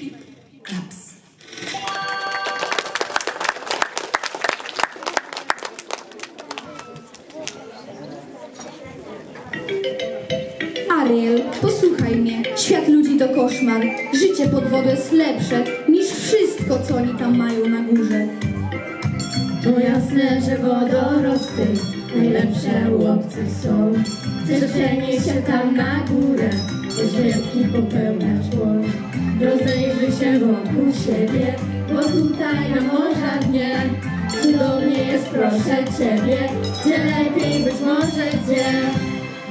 Hip Clubs. Ariel, posłuchaj mnie. Świat ludzi to koszmar. Życie pod wodą jest lepsze niż wszystko, co oni tam mają na górze. To jasne, że wodorosty najlepsze u obcych są. Chcesz przenieść się tam na górę, wokół siebie, bo tutaj na morza dnie cudownie jest, proszę Ciebie, gdzie lepiej być może gdzie.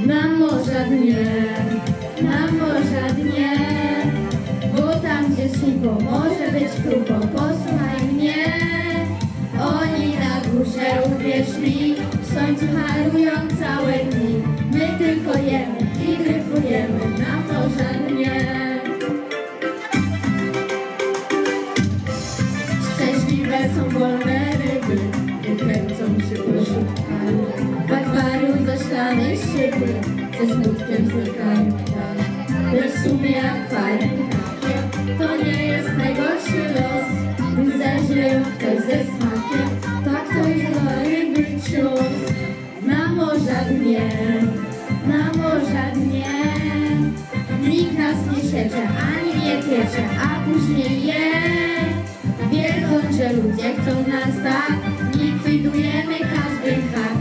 Na morza dnie, na morza dnie, bo tam gdzie sucho może być krucho, posłuchaj mnie. Oni na górze uwierz mi, w słońcu harują całe dni. My tylko jemy i dryfujemy znikają tam. Lecz w sumie akwarium takie, to nie jest najgorszy los. Gdy zeźle ktoś ze smakiem, tak to jest ryby cios. Na morza dnie, na morza dnie. Nikt nas nie siecze, ani nie piecze, a później je. Wiedząc, że ludzie chcą nas tak, likwidujemy każdy hak.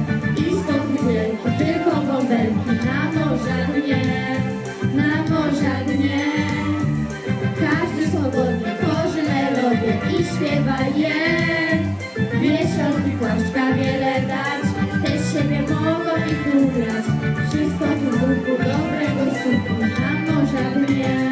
Dać, też siebie mogą i ugrać. Wszystko tu duchu dobrego suchu na morza dnie.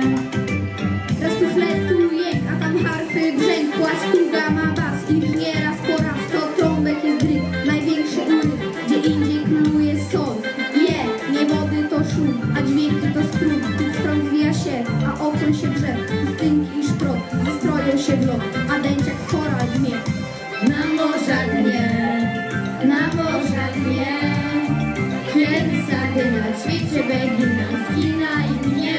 Raz tu fletu jęk, a tam harfy brzęk, płastuga ma bas i nieraz po raz to trąbek jest dryk, największy uryk, gdzie indziej króluje sol. Je, nie wody to szum, a dźwięki to strun, tu stron zwija się, a okon się drze, pustynki i szprot, zestroją się w lot, a dęciak kiedy zadyma ćwiczy wegina, zgina i mnie.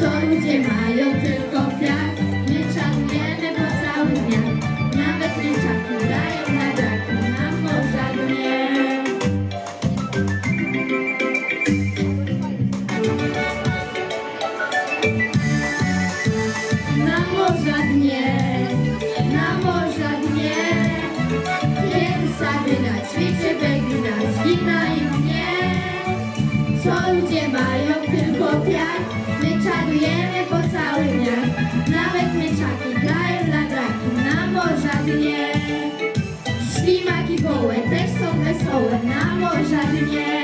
Co ludzie mają tylko piach, my czarniemy po cały dniach, nawet mięczaki dają na braki, na morza dnie. Na mają tylko piach, my czarujemy po cały dniach, nawet myczaki grają dla draki, na morza dnie. Ślimaki gołe też są wesołe, na morza dnie.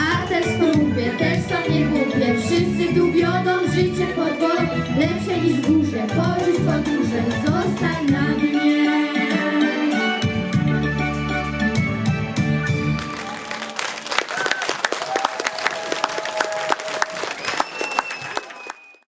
A te skrupie też są niegłupie, wszyscy tu wiodą życie pod wodą, lepsze niż w górze, pożyć podróże,